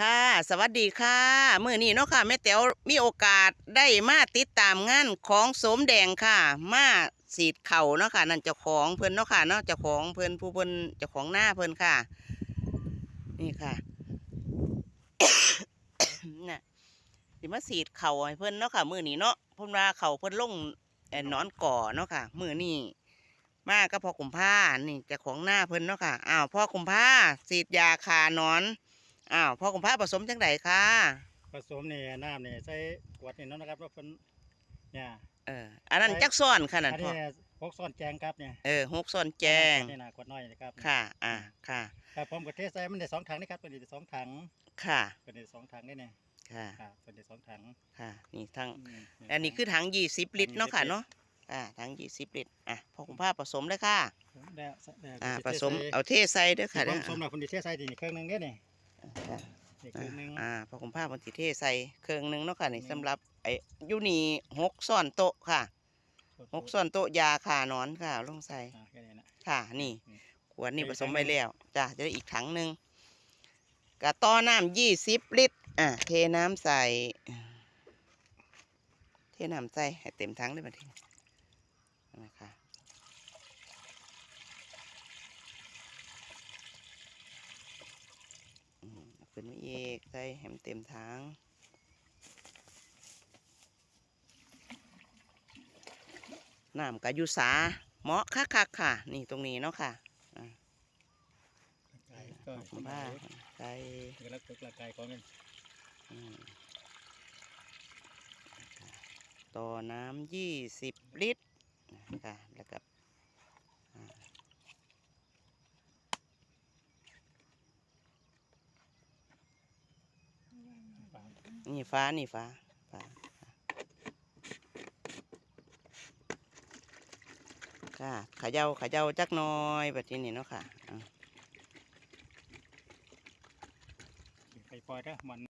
ค่ะ สวัสดีค่ะมื้อนี้เนาะค่ะแม่แต๋วมีโอกาสได้มาติดตามงานของสมแดงค่ะ มาสีดเข่าเนาะค่ะนั่นเจ้าของเพิ่อนเนาะค่ะเนาะเจ้าของเพิ่อนผู้เพิ่อนเจ้าของหน้าเพิ่อนค่ะ นี่ค่ะน่ะสิมาสีดเข่าให้เพิ่อนเนาะค่ะมื้อนี้เนาะเพิ่นว่าเข่าเพิ่อนลงเอ่อหนอนก่อเนาะค่ะมื้อนี้มาก็พอกุมผ้านี่เจ้าของหน้าเพิ่นเนาะค่ะอ้าวพ่อกุมผ้าสีดยาคานอน อ้าวพ่อกุมภาผสมจังไดคะผสมนี่น้ำนี่ใส่ขวดนี่เนาะนะครับว่าเพิ่นเนี่ยเอออันนั้นจักซ้อนค่ะนั่นอันพ่อนี้พกซ้อนแจงครับเนี่ยเออหกซ้อนแจงนี่นะขวดน้อยนะครับค่ะ อ่าค่ะ ครับผมก็เทใส่มันได้สองถังนี่ครับเป็นได้สองถังค่ะเป็นได้สองถังนี่เนี่ยค่ะครับเป็นได้สองถังค่ะนี่ทั้งมอันนี้คือถังยี่สิบลิตรเนาะค่ะเนาะอ่าถังยี่สิบลิตรอะพ่อกุมภาผสมเลยค่ะ ได้ได้อ่าได้ผสมใส่เอาเทใส่เด้อค่ะผเด้อสมแล้วคนที่เทใส่ดีเครื่องหนึงเนี่ยนี่ อ่านี่เครื่องหนึงอ่าพ่อกุมภาพันธิเทใส่เครื่องหนึงเนาะค่ะนี่สำหรับไอ้อยูนี่หกซ้อนโต๊ะค่ะหกซ้อนโต๊ะยาขาหนอนค่ะลงใส่อ่าแค่นี้นะ ค่ะ นี่อืมขวดนี่เทผอีกสมถังไปหนึ่งแล้วจ้ะจะได้อีกถังหนึ่งกะต้อน้ำยี่สิบลิตรอะเทน้ำใส่ เทน้ำใส่ให้เต็มถังเลยมาทีนะคะอืมเอา ขึ้นมาอีกใส่ให้มันเต็มถังน้ำกะยุสาเหมาะคักคักๆค่ะ นี่ตรงนี้เนาะค่ะไก่ก็ขอบคุณป้าใส่เอกลักษณ์ละไก่ของมันอืมต่อน้ำยี่สิบลิตรนะคะแล้วก็อ่า นี่ฟ้านี่ฟ้าฟ้าค่ะเขย่าเขย่าจักน้อยแบบนี้เนาะค่ะอ่าไปปล่อยเด้อมัน